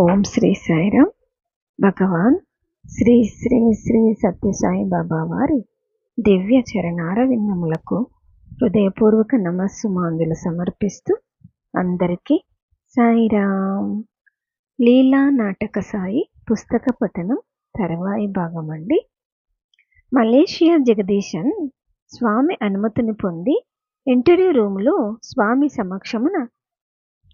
ఓం శ్రీ సాయిరామ్. భగవాన్ శ్రీ శ్రీ శ్రీ సత్యసాయి బాబా వారి దివ్య చరణారవిందములకు హృదయపూర్వక హృదయపూర్వక నమస్సుమాంజలు సమర్పిస్తూ అందరికీ సాయిరామ్. లీలా నాటక సాయి పుస్తక పఠనం తర్వాయి భాగం అండి మలేషియా జగదీశన్ స్వామి అనుమతిని పొంది ఇంటర్వ్యూ రూములో స్వామి సమక్షమున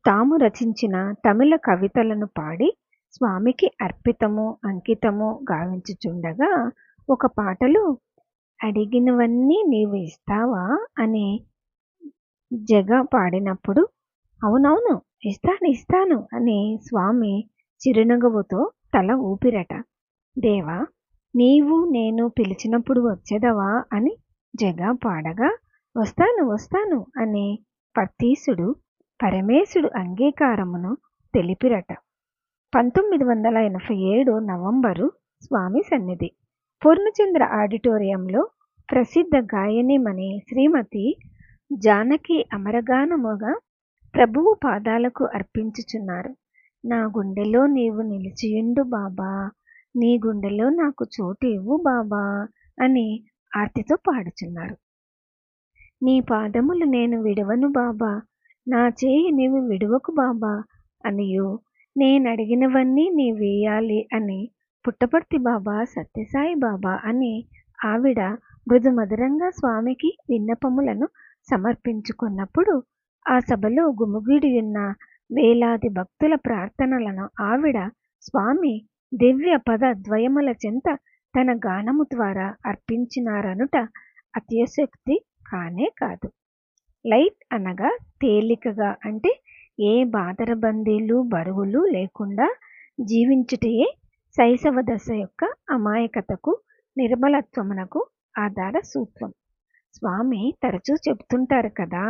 తాము రచించిన తమిళ కవితలను పాడి స్వామికి అర్పితము అంకితము గావించుచుండగా ఒక పాటలో అడిగినవన్నీ నీవు ఇస్తావా అనే జగ పాడినప్పుడు అవునవును ఇస్తాను ఇస్తాను అని స్వామి చిరునగవుతో తల ఊపిరట. దేవా నీవు నేను పిలిచినప్పుడు వచ్చేదవా అని జగ పాడగా వస్తాను వస్తాను అని పత్తీసుడు పరమేశుడు అంగీకారమును తెలిపిరట. పంతొమ్మిది వందల ఎనభై ఏడు నవంబరు స్వామి సన్నిధి. పూర్ణచంద్ర ఆడిటోరియంలో ప్రసిద్ధ గాయనిమణి శ్రీమతి జానకి అమరగానముగా ప్రభువు పాదాలకు అర్పించుచున్నారు. నా గుండెలో నీవు నిలిచియుండు బాబా. నీ గుండెలో నాకు చోటు ఇవ్వు బాబా అని ఆర్తితో పాడుచున్నారు. నీ పాదములు నేను విడవను బాబా. నా చేయి నీవు విడువకు బాబా అనియు. నేనడిగినవన్నీ నీ వేయాలి అని. పుట్టపర్తి బాబా సత్యసాయి బాబా అని ఆవిడ మృదుమధురంగా స్వామికి విన్నపములను సమర్పించుకున్నప్పుడు ఆ సభలో గుమిగూడి ఉన్న వేలాది భక్తుల ప్రార్థనలను ఆవిడ స్వామి దివ్య పద ద్వయముల చెంత తన గానము ద్వారా అర్పించినారనుట అత్యశక్తి కానే కాదు. లైట్ అనగా తేలికగా అంటే ఏ బాదరబందీలు బరువులు లేకుండా జీవించుటయే శైశవ దశ యొక్క అమాయకతకు నిర్మలత్వమునకు ఆధార సూత్రం. స్వామి తరచూ చెబుతుంటారు కదా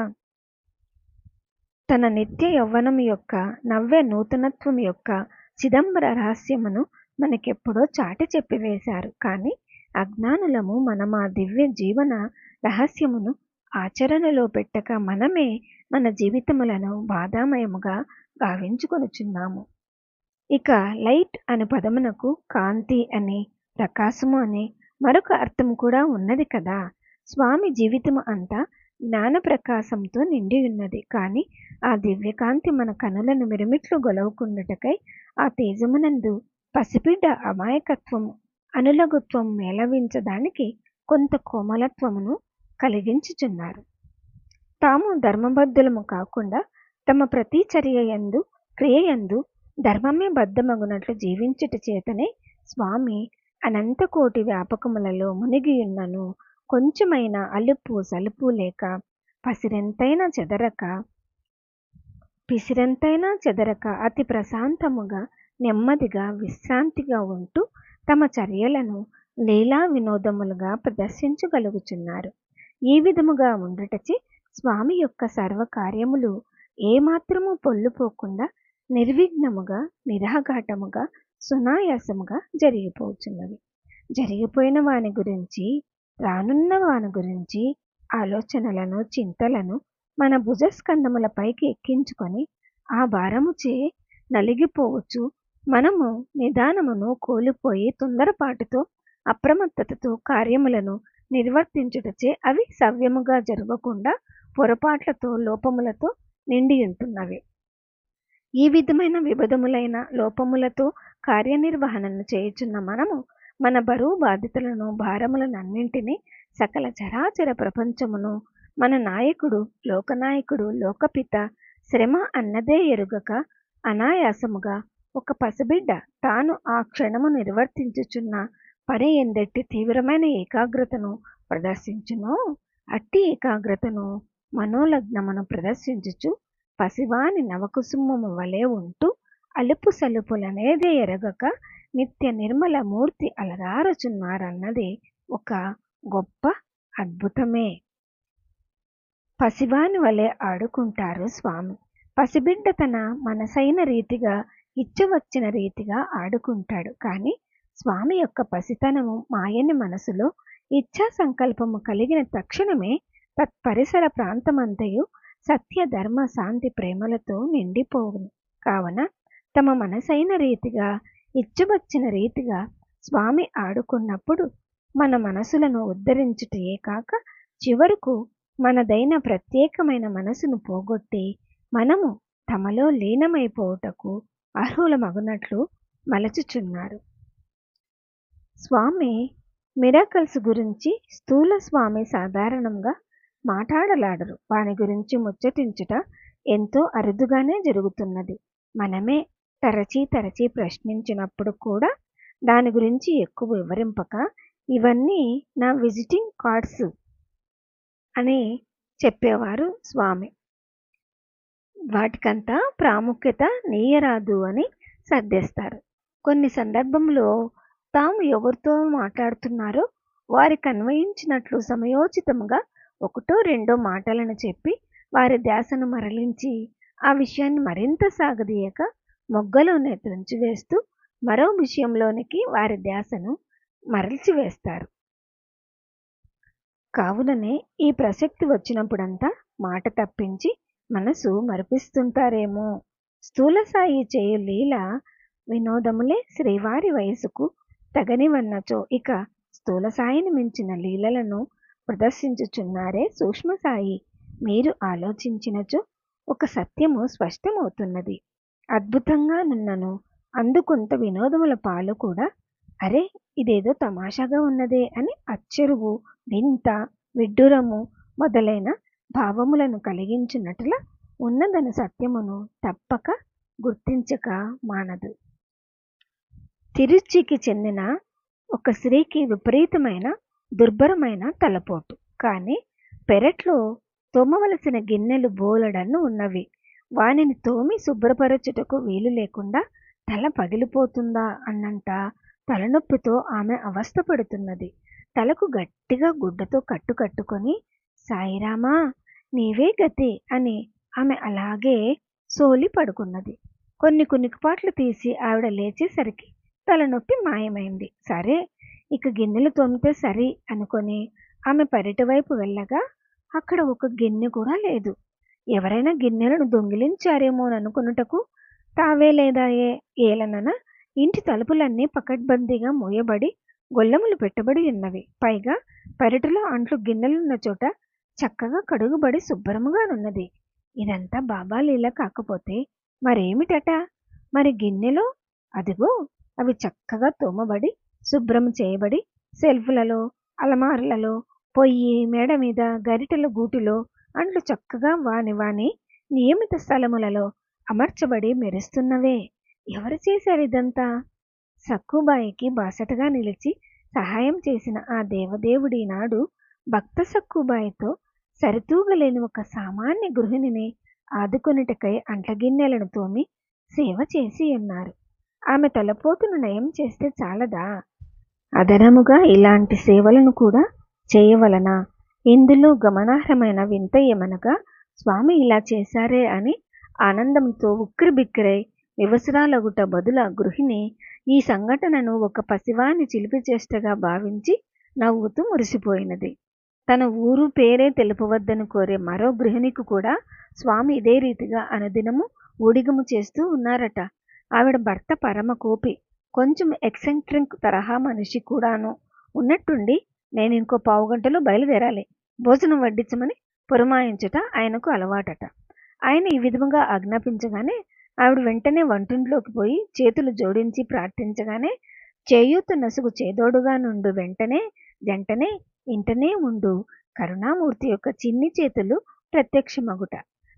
తన నిత్య యవ్వనం యొక్క నవ్య నూతనత్వం యొక్క చిదంబర రహస్యమును మనకెప్పుడో చాటి చెప్పివేశారు. కానీ అజ్ఞానులము మనం ఆ దివ్య జీవన రహస్యమును ఆచరణలో పెట్టక మనమే మన జీవితములను బాధామయముగా గావించుకొనుచున్నాము ఇక లైట్ అనే పదమునకు కాంతి అని ప్రకాశము అనే మరొక అర్థం కూడా ఉన్నది కదా. స్వామి జీవితము అంతా జ్ఞాన ప్రకాశంతో నిండి ఉన్నది కానీ ఆ దివ్యకాంతి మన కనులను మిరుమిట్లు గొలవుకున్నటకై ఆ తేజమునందు పసిబిడ్డ అమాయకత్వము అనులగుత్వం మేళవించడానికి కొంత కోమలత్వమును కలిగించుచున్నారు. తాము ధర్మబద్ధులము కాకుండా తమ ప్రతి చర్య యందు క్రియయందు ధర్మమే బద్ధమగునట్లు జీవించుట చేతనే స్వామి అనంతకోటి వ్యాపకములలో మునిగియున్నను. కొంచెమైన అలుపు సలుపు లేక పసిరెంతైనా చెదరక పిసిరెంతైనా చెదరక అతి ప్రశాంతముగా నెమ్మదిగా విశ్రాంతిగా ఉంటూ తమ చర్యలను లీలా వినోదములుగా ప్రదర్శించగలుగుచున్నారు. ఈ విధముగా ఉండుటచే స్వామి యొక్క సర్వకార్యములు ఏమాత్రము పొల్లుపోకుండా నిర్విఘ్నముగా నిరాఘాటముగా సునాయాసముగా జరిగిపోతున్నవి జరిగిపోయిన వాని గురించి రానున్న వాని గురించి ఆలోచనలను చింతలను మన భుజస్కంధములపైకి ఎక్కించుకొని ఆ భారముచే నలిగిపోవచ్చు. మనము నిదానమును కోల్పోయి తొందరపాటుతో అప్రమత్తతతో కార్యములను నిర్వర్తించుటచే అవి సవ్యముగా జరగకుండా పొరపాట్లతో లోపములతో నిండి ఉంటున్నవి. ఈ విధమైన విభదములైన లోపములతో కార్యనిర్వహణను చేయుచున్న మనము మన బరువు బాధ్యతలను భారములనన్నింటినీ సకల చరాచర ప్రపంచమును మన నాయకుడు లోకనాయకుడు లోకపిత శ్రమ అన్నదే ఎరుగక అనాయాసముగా ఒక పసిబిడ్డ తాను ఆ క్షణము నిర్వర్తించుచున్న పని ఎందట్టి తీవ్రమైన ఏకాగ్రతను ప్రదర్శించునో. అట్టి ఏకాగ్రతను మనోలగ్నమును ప్రదర్శించుచు పసివాని నవకుసుమము వలె ఉంటూ అలుపు సలుపులనేదే ఎరగక నిత్య నిర్మల మూర్తి అలరారుచున్నారన్నది ఒక గొప్ప అద్భుతమే. పసివాని వలె ఆడుకుంటారు స్వామి. పసిబిడ్డ తన మనసైన రీతిగా ఇచ్చవచ్చిన రీతిగా ఆడుకుంటాడు. కానీ స్వామి యొక్క పసితనము మాయని మనసులో ఇచ్ఛా సంకల్పము కలిగిన తక్షణమే తత్పరిసర ప్రాంతమంతయు సత్య ధర్మ శాంతి ప్రేమలతో నిండిపోవును. కావున తమ మనసైన రీతిగా ఇచ్చబచ్చిన రీతిగా స్వామి ఆడుకున్నప్పుడు మన మనసులను ఉద్ధరించుటయే కాక చివరకు మనదైన ప్రత్యేకమైన మనసును పోగొట్టి మనము తమలో లీనమైపోవుటకు అర్హులమగునట్లు మలచుచున్నారు. స్వామి మిరాకల్స్ గురించి స్థూల స్వామి సాధారణంగా మాట్లాడలాడరు. వాని గురించి ముచ్చటించుట ఎంతో అరుదుగానే జరుగుతున్నది. మనమే తరచి తరచి ప్రశ్నించినప్పుడు కూడా దాని గురించి ఎక్కువ వివరింపక ఇవన్నీ నా విజిటింగ్ కార్డ్స్ అని చెప్పేవారు స్వామి. వాటికంతా ప్రాముఖ్యత నీయరాదు అని సర్దేస్తారు. కొన్ని సందర్భంలో తాము ఎవరితో మాట్లాడుతున్నారో వారికి అన్వయించినట్లు సమయోచితంగా ఒకటో రెండో మాటలను చెప్పి వారి ధ్యాసను మరలించి ఆ విషయాన్ని మరింత సాగదీయక మొగ్గలోనే తుంచివేస్తూ మరో విషయంలోనికి వారి ధ్యాసను మరల్చివేస్తారు కావుననే ఈ ప్రసక్తి వచ్చినప్పుడంతా మాట తప్పించి మనసు మరిపిస్తుంటారేమో. స్థూలసాయి చేయు లీల వినోదములే శ్రీవారి వయసుకు తగనివన్నచో ఇక స్థూల సాయిని మించిన లీలలను ప్రదర్శించుచున్నారే సూక్ష్మ సాయి. మీరు ఆలోచించినచో ఒక సత్యము స్పష్టమవుతున్నది. అద్భుతంగా నున్నను. అందుకొంత వినోదముల పాలు కూడా. అరే ఇదేదో తమాషాగా ఉన్నదే అని అచ్చెరువు వింత విడ్డూరము మొదలైన భావములను కలిగించినట్ల ఉన్నదని సత్యమును తప్పక గుర్తించక మానదు. తిరుచికి చెందిన ఒక స్త్రీకి విపరీతమైన దుర్భరమైన తలపోటు. కానీ పెరట్లో తోమవలసిన గిన్నెలు బోలెడన్ను ఉన్నవి. వానిని తోమి శుభ్రపరచుటకు వీలు లేకుండా తల పగిలిపోతుందా అన్నంత తలనొప్పితో ఆమె అవస్థపడుతున్నది తలకు గట్టిగా గుడ్డతో కట్టు కట్టుకొని సాయిరామా నీవే గతి అని ఆమె అలాగే సోలి పడుకున్నది. కొన్ని కునికిపాట్లు తీసి ఆవిడ లేచేసరికి తలనొప్పి మాయమైంది. సరే ఇక గిన్నెలు తోమితే సరి అనుకొని ఆమె పెరటి వైపు వెళ్ళగా అక్కడ ఒక గిన్నె కూడా లేదు. ఎవరైనా గిన్నెలను దొంగిలించారేమో అనుకున్నటకు తావే లేదా ఏ ఏలనన ఇంటి తలుపులన్నీ పకడ్బందీగా మూయబడి గొల్లములు పెట్టబడి ఉన్నవి. పైగా పెరటిలో అంట్లు గిన్నెలున్న చోట చక్కగా కడుగుబడి శుభ్రముగానున్నది. ఇదంతా బాబా లీల కాకపోతే మరేమిటట? మరి గిన్నెలో? అదిగో అవి చక్కగా తోమబడి శుభ్రం చేయబడి సెల్ఫ్లలో అలమారులలో పొయ్యి మేడ మీద గరిటెల గూటిలో అంట్లు చక్కగా వాని వాని నియమిత స్థలములలో అమర్చబడి మెరుస్తున్నవే. ఎవరు చేశారు ఇదంతా? సక్కుబాయికి బాసటగా నిలిచి సహాయం చేసిన ఆ దేవదేవుడి నాడు భక్త సక్కుబాయితో సరితూగలేని ఒక సామాన్య గృహిణిని ఆదుకొనుటకై అంటగిన్నెలను తోమి సేవ చేసి ఉన్నారు. ఆమె తలపోతును నయం చేస్తే చాలదా? అదనముగా ఇలాంటి సేవలను కూడా చేయవలనా? ఇందులో గమనార్హమైన వింత ఏమనగా స్వామి ఇలా చేశారే అని ఆనందంతో ఉక్కిరిబిక్కిరై వివసరాలగుట బదుల గృహిణి ఈ సంఘటనను ఒక పసివాని చిలిపి చేష్టగా భావించి నవ్వుతూ మురిసిపోయినది. తన ఊరు పేరే తెలుపవద్దని కోరే మరో గృహిణికి కూడా స్వామి ఇదే రీతిగా అనుదినము ఊడిగము చేస్తూ ఉన్నారట. ఆవిడ భర్త పరమ కోపి కొంచెం ఎక్సెంట్రిక్ తరహా మనిషి కూడాను. ఉన్నట్టుండి నేను ఇంకో పావు గంటలో బయలుదేరాలి. భోజనం వడ్డించమని పురమాయించుట ఆయనకు అలవాటట. ఆయన ఈ విధముగా ఆజ్ఞాపించగానే ఆవిడ వెంటనే వంటింట్లోకి పోయి చేతులు జోడించి ప్రార్థించగానే చేయూత నసుగు చేదోడుగా నుండు వెంటనే జంటనే ఇంటనే ఉండు. కరుణామూర్తి యొక్క చిన్ని చేతులు ప్రత్యక్షమగుట.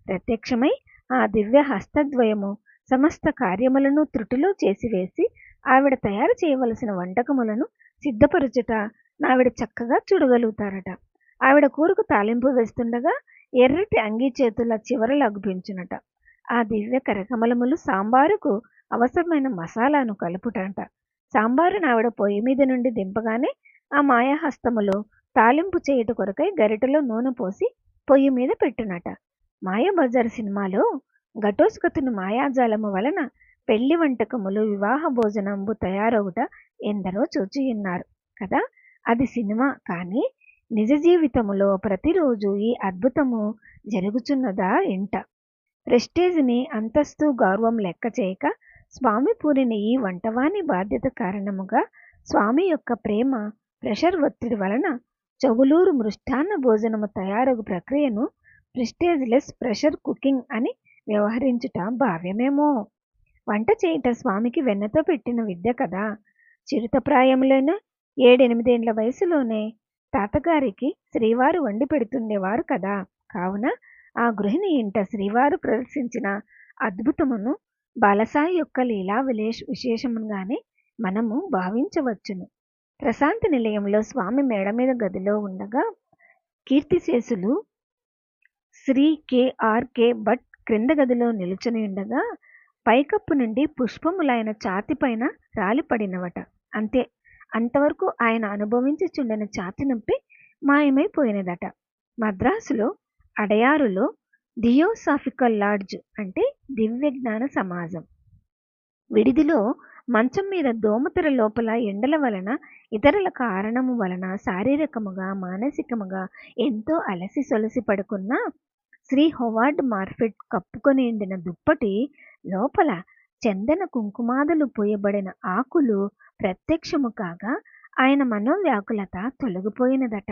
ప్రత్యక్షమై ఆ దివ్య హస్తద్వయము సమస్త కార్యములను త్రుటిలో చేసివేసి ఆవిడ తయారు చేయవలసిన వంటకములను సిద్ధపరచుట ఆవిడ చక్కగా చూడగలుగుతారట. ఆవిడ కూరకు తాలింపు వేస్తుండగా ఎర్రటి అంగీ చేతుల చివరలు అగుపించునట ఆ దివ్య కరకమలములు సాంబారుకు అవసరమైన మసాలాను కలుపుటంట. సాంబారును ఆవిడ పొయ్యి మీద నుండి దింపగానే ఆ మాయాహస్తములో తాలింపు చేయుట కొరకై గరిటలో నూనె పోసి పొయ్యి మీద పెట్టునట. మాయాబజార్ సినిమాలో ఘటోత్కచుని మాయాజాలము వలన పెళ్ళి వంటకములు వివాహ భోజనంబు తయారవుట ఎందరో చూచియున్నారు కదా? అది సినిమా. కానీ నిజ జీవితములో ప్రతిరోజు ఈ అద్భుతము జరుగుచున్నదా ఇంట ప్రెస్టేజ్ని అంతస్తు గౌరవం లెక్క చేయక స్వామి పూరిని ఈ వంటవాని బాధ్యత కారణముగా స్వామి యొక్క ప్రేమ ప్రెషర్ ఒత్తిడి వలన చవులూరు మృష్టాన్న భోజనము తయారగు ప్రక్రియను ప్రెస్టేజ్లెస్ ప్రెషర్ కుకింగ్ అని వ్యవహరించుట భావ్యమేమో. వంట చేయుట స్వామికి వెన్నతో పెట్టిన విద్య కదా. చిరుతప్రాయంలోనే ఏడెనిమిదేండ్ల వయసులోనే తాతగారికి శ్రీవారు వండి పెడుతుండేవారు కదా. కావున ఆ గృహిణి ఇంట శ్రీవారు ప్రదర్శించిన అద్భుతమును బాలసాయి యొక్క లీలా విలేష్ విశేషముగానే మనము భావించవచ్చును. ప్రశాంతి నిలయంలో స్వామి మేడ మీద గదిలో ఉండగా కీర్తిశేషులు శ్రీ కెఆర్కే భట్ క్రింద గదిలో నిలుచుని ఉండగా పైకప్పు నుండి పుష్పములైన ఛాతిపైన రాలిపడినవట అంతే అంతవరకు ఆయన అనుభవించుచుండిన ఛాతి నొప్పి మాయమైపోయినదట. మద్రాసులో అడయారులో థియోసాఫికల్ లాడ్జ్ అంటే దివ్యజ్ఞాన సమాజం. విడిదిలో మంచం మీద దోమతెర లోపల ఎండల వలన ఇతరుల కారణము వలన శారీరకముగా మానసికముగా ఎంతో అలసి సొలసి పడుకున్న శ్రీ హొవార్డ్ మార్ఫెట్ కప్పుకొని ఉండిన దుప్పటి లోపల చందన కుంకుమాదులు పూయబడిన ఆకులు ప్రత్యక్షము కాగా ఆయన మనోవ్యాకులత తొలగిపోయినదట.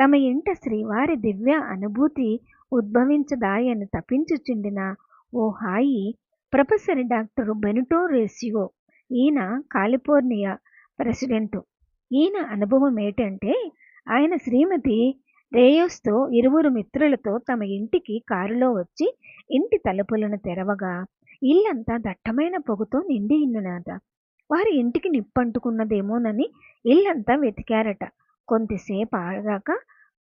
తమ ఇంట శ్రీవారి దివ్య అనుభూతి ఉద్భవించదాయని తప్పించుచుండిన ఓ హాయి ప్రొఫెసర్ డాక్టర్ బెనుటో రేసియో ఈయన కాలిఫోర్నియా ప్రెసిడెంటు. ఈయన అనుభవం ఏంటంటే ఆయన శ్రీమతి రేయోస్తో ఇరువురు మిత్రులతో తమ ఇంటికి కారులో వచ్చి ఇంటి తలుపులను తెరవగా ఇల్లంతా దట్టమైన పొగతో నిండి ఇన్నునట వారి ఇంటికి నిప్పంటుకున్నదేమోనని ఇల్లంతా వెతికారట. కొంతసేపు ఆగాక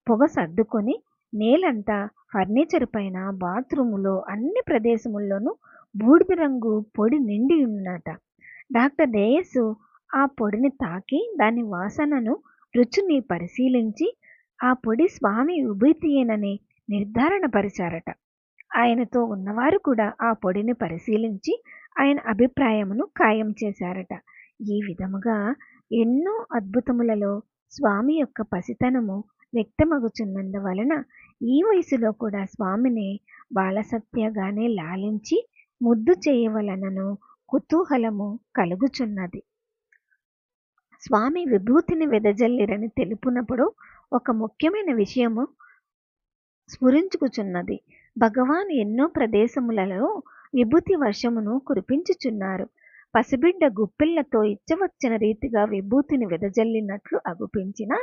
పొగ సర్దుకొని నేలంతా ఫర్నిచర్ పైన బాత్రూములో అన్ని ప్రదేశముల్లోనూ బూడిద రంగు పొడి నిండి ఉన్నట డాక్టర్ రేయస్సు ఆ పొడిని తాకి దాని వాసనను రుచిని పరిశీలించి ఆ పొడి స్వామి విభూతియేనని నిర్ధారణపరిచారట ఆయనతో ఉన్నవారు కూడా ఆ పొడిని పరిశీలించి ఆయన అభిప్రాయమును ఖాయం చేశారట. ఈ విధముగా ఎన్నో అద్భుతములలో స్వామి యొక్క పసితనము వ్యక్తమగుచున్నందువలన ఈ వయసులో కూడా స్వామిని బాలసత్యగానే లాలించి ముద్దు చేయవలనను కుతూహలము కలుగుచున్నది. స్వామి విభూతిని వెదజల్లిరని తెలుపునప్పుడు ఒక ముఖ్యమైన విషయము స్ఫురించుకుచున్నది భగవాన్ ఎన్నో ప్రదేశములలో విభూతి వర్షమును కురిపించుచున్నారు. పసిబిడ్డ గుప్పిళ్ళతో ఇచ్చవచ్చిన రీతిగా విభూతిని వెదజల్లినట్లు అగుపించిన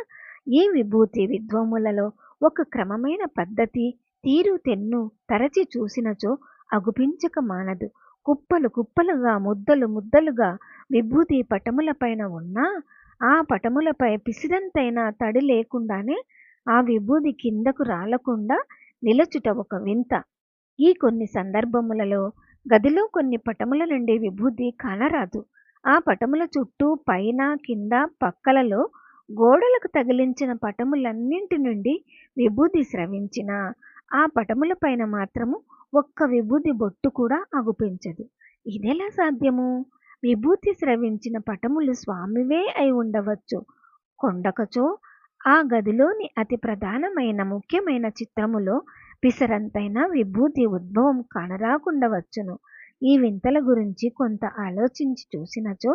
ఈ విభూతి విద్వములలో ఒక క్రమమైన పద్ధతి తీరు తెన్ను తరచి చూసినచో అగుపించక మానదు. కుప్పలు కుప్పలుగా ముద్దలు ముద్దలుగా విభూతి పటములపైన ఉన్నా ఆ పటములపై పిసిరంతైన తడి లేకుండానే ఆ విభూది కిందకు రాలకుండా నిలచుట ఒక వింత. ఈ కొన్ని సందర్భములలో గదిలో కొన్ని పటముల నుండి విభూది కానరాదు. ఆ పటముల చుట్టూ పైన కింద పక్కలలో గోడలకు తగిలించిన పటములన్నింటి నుండి విభూది స్రవించిన ఆ పటముల పైన మాత్రము ఒక్క విభూది బొట్టు కూడా అగుపించదు. ఇదెలా సాధ్యము? విభూతి స్రవించిన పటములు స్వామివే అయి ఉండవచ్చు. కొండకచో ఆ గదిలోని అతి ప్రధానమైన ముఖ్యమైన చిత్రములో పిసరంతైన విభూతి ఉద్భవం కానరాకుండవచ్చును. ఈ వింతల గురించి కొంత ఆలోచించి చూసినచో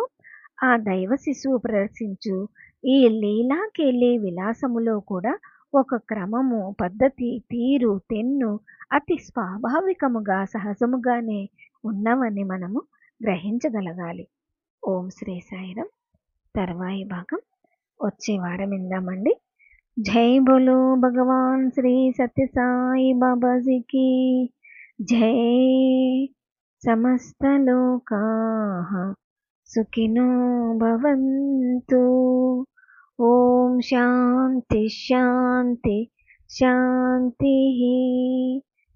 ఆ దైవ శిశువు ప్రదర్శించు ఈ లీలాకేలి విలాసములో కూడా ఒక క్రమము పద్ధతి తీరు తెన్ను అతి స్వాభావికముగా సహజముగానే ఉన్నవని మనము గ్రహించగలగాలి. ఓం శ్రీ సాయిరం తర్వాయి భాగం. వచ్చే వారం ఇందామండి జై బోలో భగవాన్ శ్రీ సత్యసాయి బాబాజీకి. జై సమస్తలోకా సుఖినో భవంతు. ఓం శాంతి శాంతి శాంతి.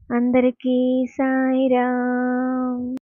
అందరికీ సాయిరామ్.